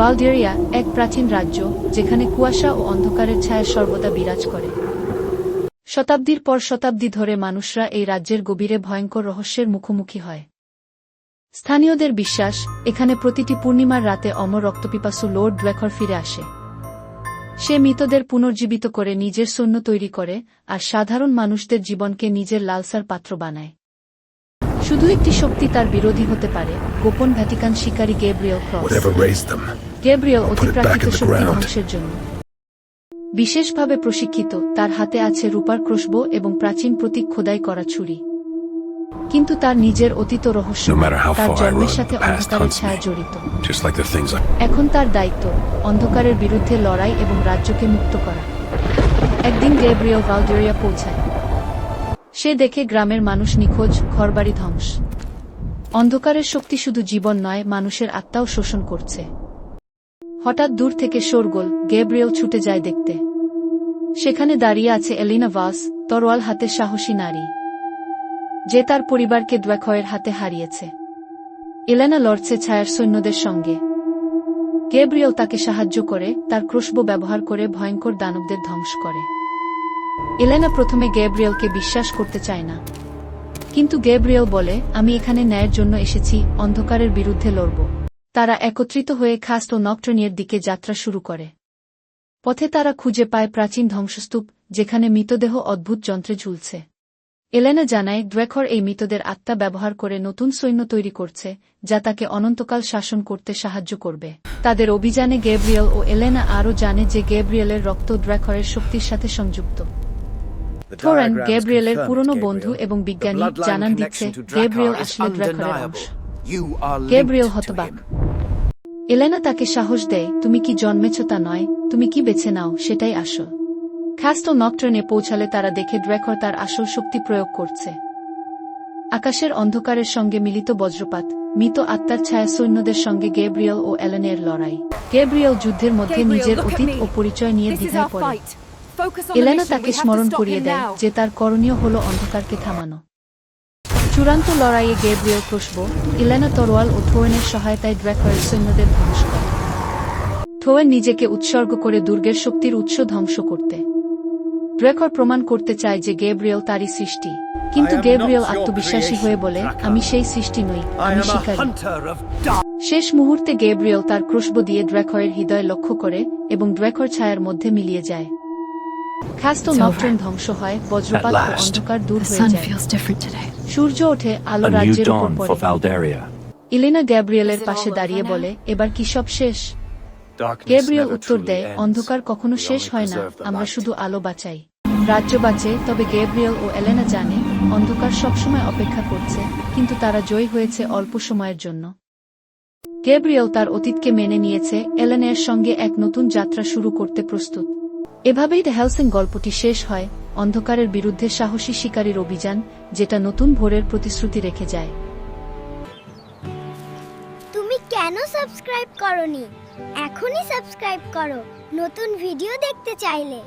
ভালডেরিয়া এক প্রাচীন রাজ্য, যেখানে কুয়াশা ও অন্ধকারের ছায়া সর্বদা বিরাজ করে। শতাব্দীর পর শতাব্দী ধরে মানুষরা এই রাজ্যের গভীরে ভয়ঙ্কর রহস্যের মুখোমুখি হয়। স্থানীয়দের বিশ্বাস, এখানে প্রতিটি পূর্ণিমার রাতে অমর রক্তপিপাসু লোর্ড ড্রেখর ফিরে আসে। সে মৃতদের পুনর্জীবিত করে নিজের সৈন্য তৈরি করে আর সাধারণ মানুষদের জীবনকে নিজের লালসার পাত্র বানায়। শুধু একটি শক্তি তার বিরোধী হতে পারে, গোপন ভ্যাটিকান শিকারী গেব্রিয়েল ক্রস। Back অতিপ্রাকৃত in the শক্তি ধ্বংসের জন্য। বিশেষভাবে প্রশিক্ষিত তার হাতে আছে রূপার ক্রসবো এবং প্রাচীন প্রতীক খোদাই করা ছুরি। কিন্তু তার নিজের অতীত রহস্য তার জন্মের সাথে অন্ধকারের ছায়া জড়িত. এখন তার দায়িত্ব অন্ধকারের বিরুদ্ধে লড়াই এবং রাজ্যকে মুক্ত করা। একদিন গেব্রিয়েল ভালডেরিয়া পৌঁছায়। সে দেখে গ্রামের মানুষ নিখোঁজ ঘরবাড়ি ধ্বংস। অন্ধকারের শক্তি শুধু জীবন নয় মানুষের আত্মাও শোষণ করছে। হঠাৎ দূর থেকে শোরগোল, গেব্রিয়েল ছুটে যায় দেখতে। সেখানে দাঁড়িয়ে আছে এলিনা ভাস, তরোয়াল হাতে সাহসী নারী। যে তার পরিবারকে দ্ব্যাখয়ের হাতে হারিয়েছে। এলেনা লড়ছে ছায়ার সৈন্যদের সঙ্গে। গেব্রিয়েল তাকে সাহায্য করে, তার ক্রোশবো ব্যবহার করে ভয়ঙ্কর দানবদের ধ্বংস করে। এলেনা প্রথমে গেব্রিয়েলকে বিশ্বাস করতে চায় না। কিন্তু গেব্রিয়েল বলে, আমি এখানে ন্যায়ের জন্য এসেছি, অন্ধকারের বিরুদ্ধে লড়ব। তারা একত্রিত হয়ে খাস্ট ও নকট্রনিয়ের দিকে যাত্রা শুরু করে। পথে তারা খুঁজে পায় প্রাচীন ধ্বংসস্তূপ যেখানে মৃতদেহ অদ্ভুত যন্ত্রে ঝুলছে। এলেনা জানায় ড্রেখর এই মৃতদের আত্মা ব্যবহার করে নতুন সৈন্য তৈরি করছে যা তাকে অনন্তকাল শাসন করতে সাহায্য করবে। তাদের অভিযানে গেব্রিয়েল ও এলেনা আরও জানে যে গেব্রিয়েলের রক্ত ড্রেখরের শক্তির সাথে সংযুক্ত। থোরেন গেব্রিয়েলের পুরনো বন্ধু এবং বিজ্ঞানী জানান দিচ্ছে গেব্রিয়েল আসলে ড্রেখরের অংশ। গেব্রিয়েল হতবাক। এলেনা তাকে সাহস দেয় তুমি কি জন্মেছ তা নয় তুমি কি বেছে নাও সেটাই আসল। খ্যাস্ট নকট্রেনে পৌঁছালে তারা দেখে ড্রেকর তার আসল শক্তি প্রয়োগ করছে। আকাশের অন্ধকারের সঙ্গে মিলিত বজ্রপাত মৃত আত্মার ছায়া সৈন্যদের সঙ্গে গেব্রিয়েল ও এলেনের লড়াই। গেব্রিয়েল যুদ্ধের মধ্যে নিজের অতীত ও পরিচয় নিয়ে দ্বিধায় পড়ে। এলেনা তাকে স্মরণ করিয়ে দেয় যে তার করণীয় হল অন্ধকারকে থামানো। চূড়ান্ত লড়াইয়ে গেব্রিয়েল ক্রসবো ইলেনা তরোয়াল ও থোয়েনের সহায়তায় ড্রেকয়ের সৈন্যদের ধ্বংস করে। থোয়েন নিজেকে উৎসর্গ করে দুর্গের শক্তির উৎস ধ্বংস করতে। ড্রেকর প্রমাণ করতে চায় যে গেব্রিয়েল তারই সৃষ্টি। কিন্তু গেব্রিয়েল আত্মবিশ্বাসী হয়ে বলে আমি সেই সৃষ্টি নই আমি শিকারী। শেষ মুহূর্তে গেব্রিয়েল তার ক্রুশব দিয়ে ড্রেকয়ের হৃদয় লক্ষ্য করে এবং ড্রেকর ছায়ার মধ্যে মিলিয়ে যায়। খ্যাস্ত নকট্রেন ধ্বংস হয় বজ্রপাত ও অন্ধকার দূর হয়ে যায়. সূর্য ওঠে আলো রাজ্যের উপর পড়ে। ইলেনা গ্যাব্রিয়েলের পাশে দাঁড়িয়ে বলে এবার কি সব শেষ? গ্যাব্রিয়েল উত্তর দেয় অন্ধকার কখনো শেষ হয় না আমরা শুধু আলো বাঁচাই। রাজ্য বাঁচে তবে গ্যাব্রিয়েল ও এলেনা জানে অন্ধকার সবসময় অপেক্ষা করছে কিন্তু তারা জয়ী হয়েছে অল্প সময়ের জন্য। গ্যাব্রিয়েল তার অতীতকে মেনে নিয়েছে এলেনের সঙ্গে এক নতুন যাত্রা শুরু করতে প্রস্তুত। এভাবেই দ্য হেলসিং গল্পটি শেষ হয়, অন্ধকারের বিরুদ্ধে সাহসী শিকারীর অভিযান, যেটা নতুন ভোরের প্রতিশ্রুতি রেখে যায়। তুমি কেন সাবস্ক্রাইব করনি? এখনই সাবস্ক্রাইব করো, নতুন ভিডিও দেখতে চাইলে।